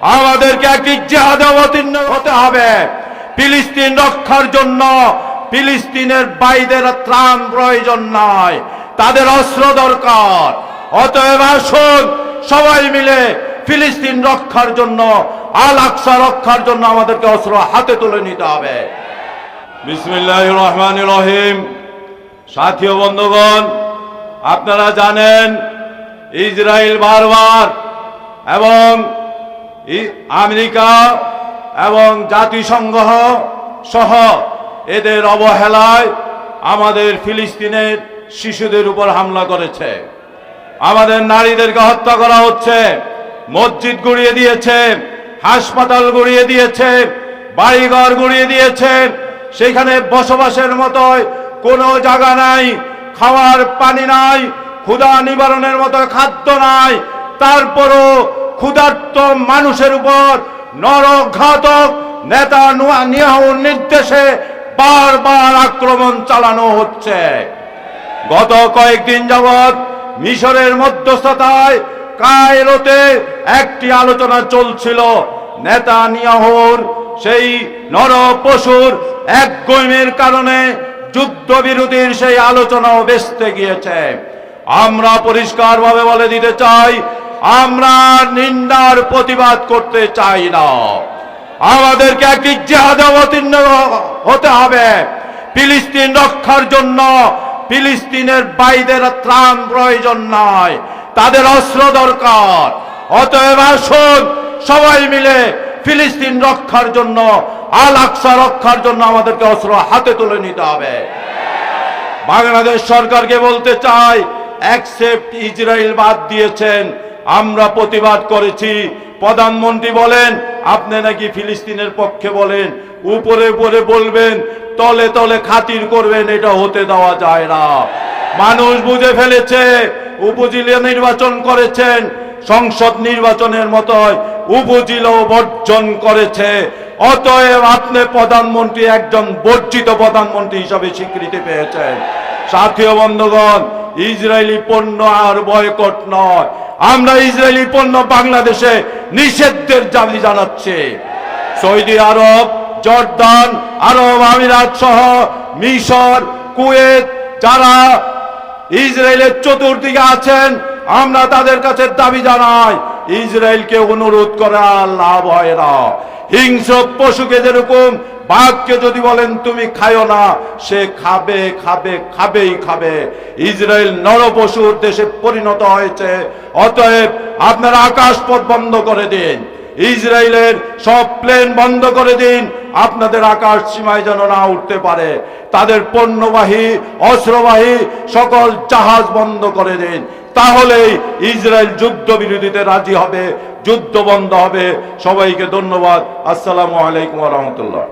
আমাদেরকে একটি জেহাদে অবতীর্ণ হতে হবে। ফিলিস্তিন রক্ষার জন্য ফিলিস্তিনের বাইদের ত্রাণ প্রয়োজন নয় তাদের অস্ত্র দরকার। অতএব আসুন, সবাই মিলে ফিলিস্তিন রক্ষার জন্য আল আকসা রক্ষার জন্য আমাদেরকে অস্ত্র হাতে তুলে নিতে হবে। বিসমিল্লাহ রহমান রহিম। সাথী ও বন্ধুগণ, আপনারা জানেন, ইসরায়েল বারবার এবং আমেরিকা এবং জাতিসংঘ সহ এদের অবহেলায় আমাদের ফিলিস্তিনের শিশুদের উপর হামলা করেছে। আমাদের নারীদেরকে হত্যা করা হচ্ছে, মসজিদ গুড়িয়ে দিয়েছে, হাসপাতাল গুড়িয়ে দিয়েছে, বাড়িঘর গুড়িয়ে দিয়েছে। সেখানে বসবাসের মতো কোনো জায়গা নাই, খাওয়ার পানি নাই, ক্ষুধা নিবারণের মতো খাদ্য নাই। তারপরও ক্ষুধার্ত মানুষের উপর নরঘাতক নেতা নিয়াহুর নির্দেশে বারবার আক্রমণ চালানো হচ্ছে। গত কয়েকদিন যাবৎ মিশরের মধ্যস্থতায় কায়রোতে একটি আলোচনা চলছিল। নেতা নিয়াহুর সেই নর পশুর এক গৈমের কারণে যুদ্ধবিরোধীর সেই আলোচনাও বেসতে গিয়েছে। আমরা পরিষ্কারভাবে বলে দিতে চাই আমরা নিন্দার প্রতিবাদ করতে চাই না। আমাদেরকে একটি জেহাদে অবতীর্ণ হতে হবে। ফিলিস্তিন রক্ষার জন্য ফিলিস্তিনের বাইদের ত্রাণ প্রয়োজন নয় তাদের অস্ত্র দরকার। অতএব আসুন, সবাই মিলে ফিলিস্তিন রক্ষার জন্য আল আকসা রক্ষার জন্য আমাদেরকে অস্ত্র হাতে তুলে নিতে হবে। বাংলাদেশ সরকারকে বলতে চাই অ্যাকসেপ্ট ইসরায়েল বাদ দিয়েছেন। আমরা প্রতিবাদ করেছি। প্রধানমন্ত্রী বলেন, আপনি নাকি ফিলিস্তিনের পক্ষে বলেন, উপরে উপরে বলবেন, তলে তলে খাতির করবেন, এটা হতে দেওয়া যায় না। মানুষ বুঝে ফেলেছে, উপজেলা নির্বাচন করেছেন, সংসদ নির্বাচনের মতোই উপজেলাও বর্জন করেছে। অতএব আপনি প্রধানমন্ত্রী, একজন বর্জিত প্রধানমন্ত্রী হিসাবে স্বীকৃতি পেয়েছেন। সাথীয় বন্ধুগণ ইসরায়েলি পণ্য আর বয়কট নয়। আমরা ইসরায়েলি পণ্য বাংলাদেশে নিষেধের দাবি জানাচ্ছে। সৌদি আরব, জর্দান, আরব আমিরাত সহ মিশর, কুয়েত যারা ইসরায়েলের চতুর্দিকে আছেন, আমরা তাদের কাছে দাবি জানাই ইসরায়েলকে অনুরোধ করা লাভ হয় না। হিংস্র পশুকে যেরকম বাঘকে যদি বলেন, তুমি খায়ো না সে খাবে খাবে, খাবেই খাবে। ইসরায়েল নরপশুর দেশে পরিণত হয়েছে। অতএব আপনারা আকাশপথ বন্ধ করে দিন। ইসরায়েলের সব প্লেন বন্ধ করে দিন। আপনাদের আকাশ সীমায় যেন না উঠতে পারে। তাদের পণ্যবাহী, অস্ত্রবাহী সকল জাহাজ বন্ধ করে দিন। তাহলেই ইসরায়েল যুদ্ধ বিরোধীতে রাজি হবে যুদ্ধ বন্ধ হবে। সবাইকে ধন্যবাদ। আসসালামু আলাইকুম রহমতুল্লাহ।